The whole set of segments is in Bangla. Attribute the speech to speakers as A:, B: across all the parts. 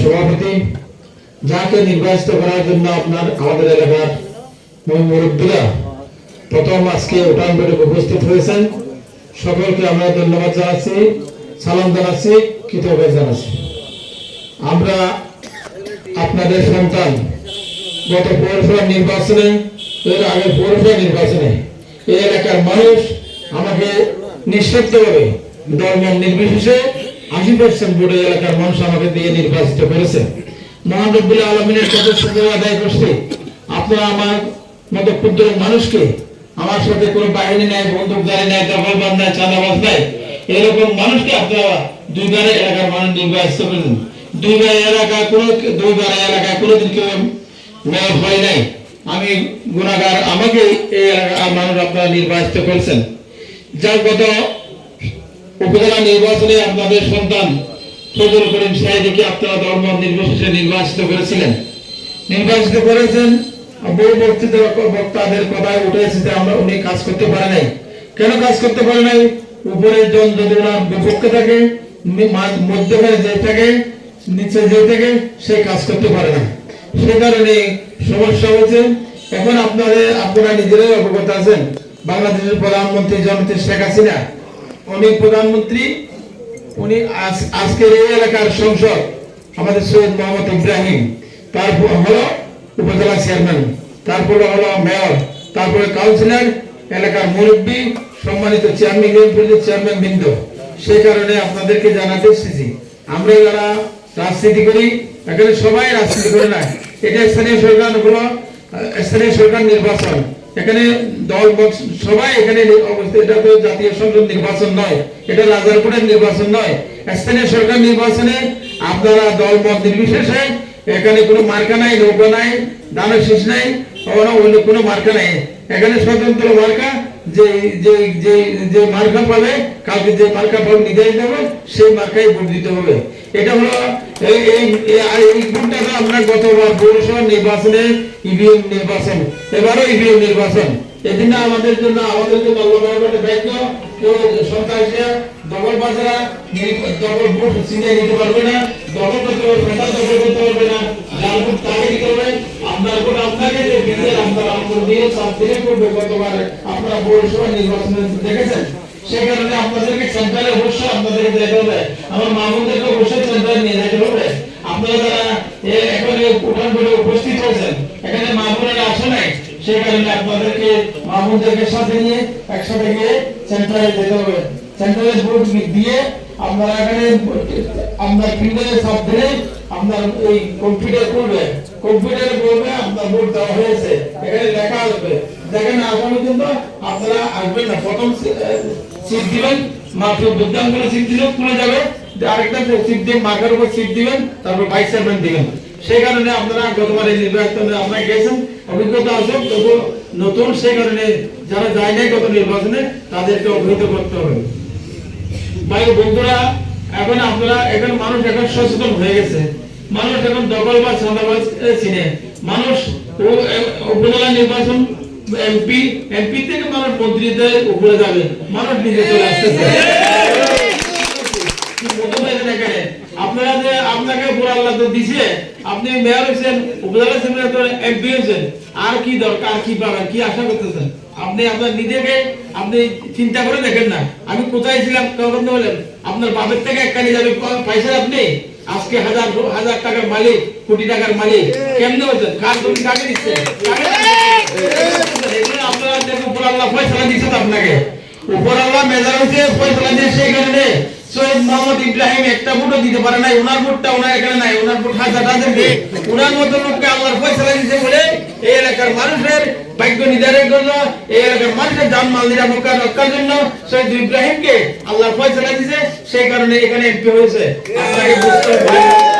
A: সভাপতি, যাকে নির্বাচিত করার জন্য আপনার প্রথম আজকে উঠান উপস্থিত হয়েছেন। সকলকে আমরা ধন্যবাদ জানাচ্ছি, সালাম জানাচ্ছি। কৃতজ্ঞতা জানাচ্ছি। আমরা আপনাদের সন্তান, গত পৌরসভা নির্বাচনে, এর আগে পৌরসভা নির্বাচনে, এই এলাকার মানুষ আমাকে নিঃশব্দভাবে ধর্ম নির্বিশেষে আশি পার্সেন্ট ভোটে এলাকার মানুষ আমাকে দিয়ে নির্বাচিত করেছে। মহান রব্বুল আলমিনের কত সুন্দর আদায় করছে। আপনারা আমার মতো ক্ষুদ্র মানুষকে আমার সাথে কোনো বাহিনী নাই, বন্দুকধারী নাই দখলবাদ নাই, চাঁদাবাজ নাই এরকম মানুষকে আপনারা দুইবারে এলাকার মানুষ নির্বাচিত করেন দুইবার এলাকা কোনো, দুইবার এলাকায় কোনোদিন কেউ মেয়র হয় নাই। আমি গুণাগার, আমাকে এই এলাকার মানুষ আপনারা নির্বাচিত করেছেন। যার গত উপজেলা নির্বাচনে আপনাদের সন্তান ফজল করিম সাহেবকে আপনারা ধর্ম নির্বিশেষে নির্বাচিত করেছিলেন। নির্বাচিত করেছেন বহু বক্তৃতা বক্তাদের কথায় উঠে এসেছে আমরা উনি কাজ করতে পারে নাই। কেন কাজ করতে পারে নাই? উপরের জন যদি ওনার বিপক্ষে থাকে মধ্যখানে যে থাকে, নিচে যে থাকে, সে কাজ করতে পারে না। সে কারণে সমস্যা হচ্ছে, এখন আপনাদের, আপনারা নিজেরাই অবগত আছেন, বাংলাদেশের প্রধানমন্ত্রী জনতা শেখ হাসিনা, উনি প্রধানমন্ত্রী, উনি আজ- আজকের এই এলাকার সংসদ, আমাদের সৈয়দ মোহাম্মদ ইব্রাহিম, তারপর হলো উপজেলা চেয়ারম্যান, তারপরে হলো মেয়র, তারপরে কাউন্সিলর এলাকার মুরব্বী, সম্মানিত চেয়ারম্যান চেয়ারম্যান বৃন্দ সেই কারণে আপনাদেরকে জানাতে এসেছি। আমরা যারা রাজনীতি করি, এখানে সবাই রাজনীতি করে না। এটা স্থানীয় সরকার হলো স্থানীয় সরকার নির্বাচন। এখানে দল সবাই এখানে অবস্থিত। এটা তো জাতীয় সংসদ নির্বাচন নয়, এটা রাজারপুরের নির্বাচন নয়। স্থানীয় সরকার নির্বাচনে আপনারা দল মত নির্বিশেষে এখানে কোনো মার্কা নাই, নৌকা নাই দানের শেষ নাই। ওরা অন্য কোনো মার্কা নাই। এখানে স্বতন্ত্র মার্কা যে যে যে যে মার্কা পাবে কালকে যে মার্কা পাবে, নির্ধারিত হবে, সেই মার্কাই ভোট দিতে হবে। এটা হলো এই এই ভোটটা আমরা গতবার পৌরসভা নির্বাচনে ইভিএম নির্বাচন, এবারও ইভিএম নির্বাচন। এদিন আমাদের জন্য আমাদের জন্য আল্লাহ দায়িত্ব সন্ত্রাসীরা, দখল বাজারা দখল ভোট ছিনিয়ে নিতে পারবে না, দখল করতে পারবে না দখল করতে পারবে না, যার ভোট তাকে দিতে হবে। আপনার আপনারা আপনার এখানে উঠান করে উপস্থিত সাথে নিয়ে একসাথে এই কম্পিউটার করবে কম্পিউটারে বলবে, আপনার ভোট দেওয়া হয়েছে। এখানে লেখা আসবে। দেখেন, আগামী কিন্তু আপনারা আসবেন না। প্রথম সিট দিবেন মাত্র বুদ্ধান করে সিট দিলে খুলে যাবে। আরেকটা সিট দিয়ে উপর সিট দিবেন, তারপর ভাইস চেয়ারম্যান দিবেন। সেই কারণে আপনারা গতবার এই নির্বাচনে আপনারা গেছেন, অভিজ্ঞতা আছে তবু নতুন সেই কারণে যারা যায় নাই গত নির্বাচনে, তাদেরকে অবহিত করতে হবে। ভাই, বন্ধুরা, এখন আপনারা, এখন মানুষ এখন সচেতন হয়ে গেছে। মানুষ এখন দখল বা চিনে মানুষ উপজেলা নির্বাচন এমপি এমপি থেকে মানুষ মন্ত্রীতে উপরে যাবে। মানুষ নিজে চলে আসতেছে। আর কি দরকার, কি আশা করতেছেন? আপনি আপনার নিজেকে আপনি চিন্তা দেখেন না। আমি কোথায় ছিলাম আপনার বাপের থেকে একখানি যাবে পাইছেন আপনি? আজকে হাজার হাজার টাকার মালিক, কোটি টাকার মালিক। কেমনে হয়েছেন কার তুমি কাকে দিচ্ছে? দিচ্ছে? আপনারা দেখুন, উপর আল্লাহ ফয়সলা দিচ্ছেন আপনাকে। উপর আল্লাহ মেজার হচ্ছে, ফয়সলা সেই কারণে সৈয়দ মোহাম্মদ ইব্রাহিম একটা ভোটও দিতে পারে নাই, ওনার ভোটটা ওনার এখানে নাই, ওনার ভোট হাজার হাজার দিয়ে। ওনার মতো লোককে ফয়সলা দিতে বলে এই এলাকার মানুষের ভাগ্য নির্ধারণের জন্য এই এলাকার মানুষের নিরাপত্তা রক্ষার জন্য সৈয়দ ইব্রাহিমকে আল্লাহর ফয়সলা দিয়েছে সেই কারণে এখানে এমপি হয়েছে। আপনাকে বুঝতে হবে।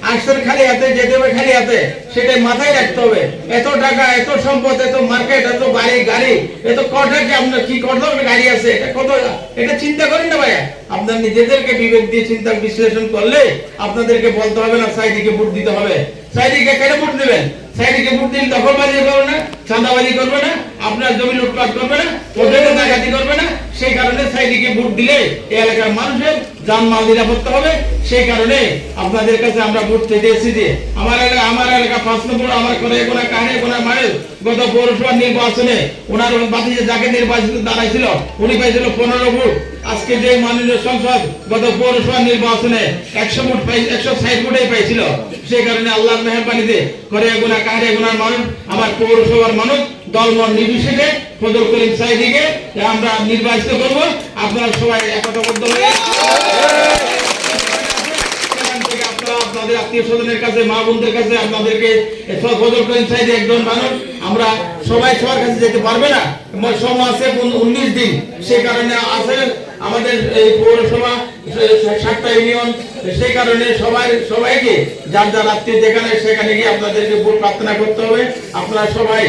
B: আসছেন খালি হাতে যেতে হবে খালি হাতে সেটাই মাথায় রাখতে হবে। এত টাকা, এত সম্পদ, এত মার্কেট, এত বাড়ি, গাড়ি, এত কটা কি আপনার কি কত গাড়ি আছে? এটা কত? এটা চিন্তা করেন না ভাইয়া। আপনার নিজেদেরকে বিবেক দিয়ে চিন্তা বিশ্লেষণ করলে আপনাদেরকে বলতে হবে না সাইডিকে ভোট দিতে হবে। সাইডিকে কেন ভোট দেবেন? সাইডিকে ভোট দিলে দখলবাজি করবে না, চাঁদাবাজি করবে না, আপনার জমি লুটপাট করবে না ওদের ডাকাতি করবে না। সেই কারণে সাইডিকে ভোট দিলে এই এলাকার মানুষের জানমাল নিরাপত্তা হবে, সেই কারণে আপনাদের কাছে আমরা ভোট থেকে এসেছি আমার এলাকা আমার এলাকা পাঁচ নম্বর, আমার গত পৌরসভা নির্বাচনে ওনার বাতিজে যাকে নির্বাচিত দাঁড়াইছিল, উনি পাইছিল পনেরো ভোট। আজকে যে মাননীয় সংসদ গত পৌরসভা নির্বাচনে একশো ভোট পাই, একশো ষাট ভোটে পাইছিল। সেই কারণে আল্লাহর মেহরবানিতে করে গোনা কাহিনী গোনার মানুষ আমার পৌরসভার মানুষ দলমত নির্বিশেষে ফজল করিম আমরা নির্বাচিত করব। আপনারা সবাই একতাবদ্ধ হয়ে আপনাদের আত্মীয় স্বজনের কাছে মা বোনদের কাছে আপনাদেরকে একজন মানুষ আমরা সবাই সবার কাছে যেতে পারবে না। সময় আছে উনিশ দিন। সে কারণে আছে আমাদের এই পৌরসভা সাতটা ইউনিয়ন সেই কারণে সবাই, সবাইকে যার যার আত্মীয় যেখানে, সেখানে গিয়ে আপনাদেরকে প্রার্থনা করতে হবে। আপনারা সবাই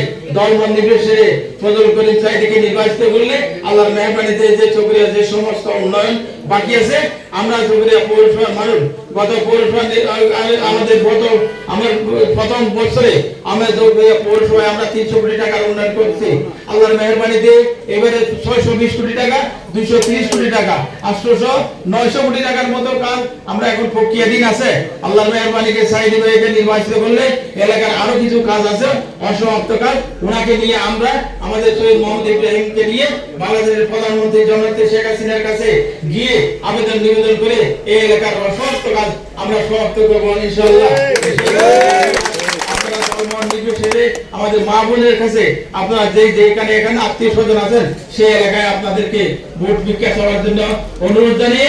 B: ফজল করিম নির্বাচিত করলে আল্লাহর যে চকরিয়া যে সমস্ত উন্নয়ন বাকি আছে, আমরা চকরিয়া পৌরসভার মানুষ, গত পৌরসভা আমাদের গত, আমার প্রথম বছরে আমরা চকরিয়া পৌরসভায় আমরা তিনশো কোটি টাকার উন্নয়ন করছি। আল্লাহর মেহরবানিতে এবারে ছয়শো বিশ কোটি টাকা, দুইশো তিরিশ কোটি টাকা আটশোশো নয়শো কোটি টাকার মতো কাজ আমরা এখন প্রক্রিয়াধীন আছে। আল্লাহর মেহরবানিকে ভাইকে নির্বাচিত করলে এলাকার আরও কিছু কাজ আছে, অসমাপ্ত কাজ। ওনাকে নিয়ে আমরা আমাদের মোহাম্মদ ইব্রাহিমকে নিয়ে বাংলাদেশের প্রধানমন্ত্রী শেখ হাসিনার কাছে গিয়ে আবেদন নিবেদন করে এই এলাকার অসমাপ্ত কাজ আমরা সমাপ্ত করব আমাদের মা বোনের কাছে আপনারা যে যেখানে এখানে আত্মীয় স্বজন আছেন, সেই এলাকায় আপনাদেরকে ভোট ভিক্ষা করার জন্য অনুরোধ জানিয়ে